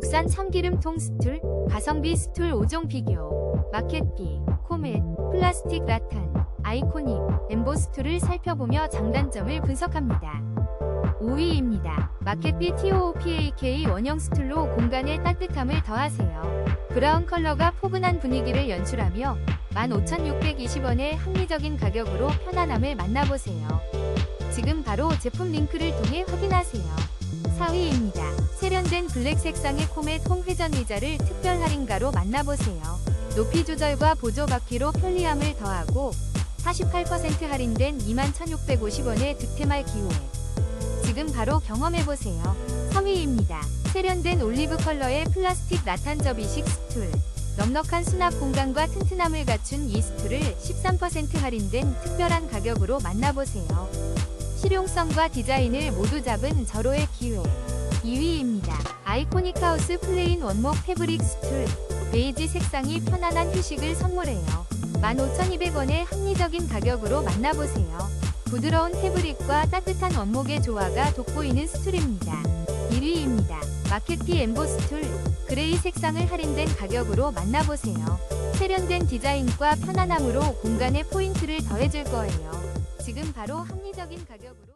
국산 참기름통 스툴, 가성비 스툴 5종 비교, 마켓비, 코멧, 플라스틱 라탄, 아이코닉, 엠보 스툴을 살펴보며 장단점을 분석합니다. 5위입니다. 마켓비 TOPAK 원형 스툴로 공간에 따뜻함을 더하세요. 브라운 컬러가 포근한 분위기를 연출하며 15,620원의 합리적인 가격으로 편안함을 만나보세요. 지금 바로 제품 링크를 통해 확인하세요. 4위입니다. 세련된 블랙 색상의 코멧 홍회전 의자를 특별 할인가로 만나보세요. 높이 조절과 보조 바퀴로 편리함을 더하고 48% 할인된 21,650원의 득템할 기호에 지금 바로 경험해보세요. 3위입니다. 세련된 올리브 컬러의 플라스틱 라탄 접이식 스툴 넉넉한 수납 공간과 튼튼함을 갖춘 이 스툴을 13% 할인된 특별한 가격으로 만나보세요. 실용성과 디자인을 모두 잡은 절호의 기회 2위입니다. 아이코닉 하우스 플레인 원목 패브릭 스툴 베이지 색상이 편안한 휴식을 선물해요. 15,200원의 합리적인 가격으로 만나보세요. 부드러운 패브릭과 따뜻한 원목의 조화가 돋보이는 스툴입니다. 1위입니다. 마켓티 엠보 스툴 그레이 색상을 할인된 가격으로 만나보세요. 세련된 디자인과 편안함으로 공간에 포인트를 더해줄 거예요. 지금 바로 합리적인 가격으로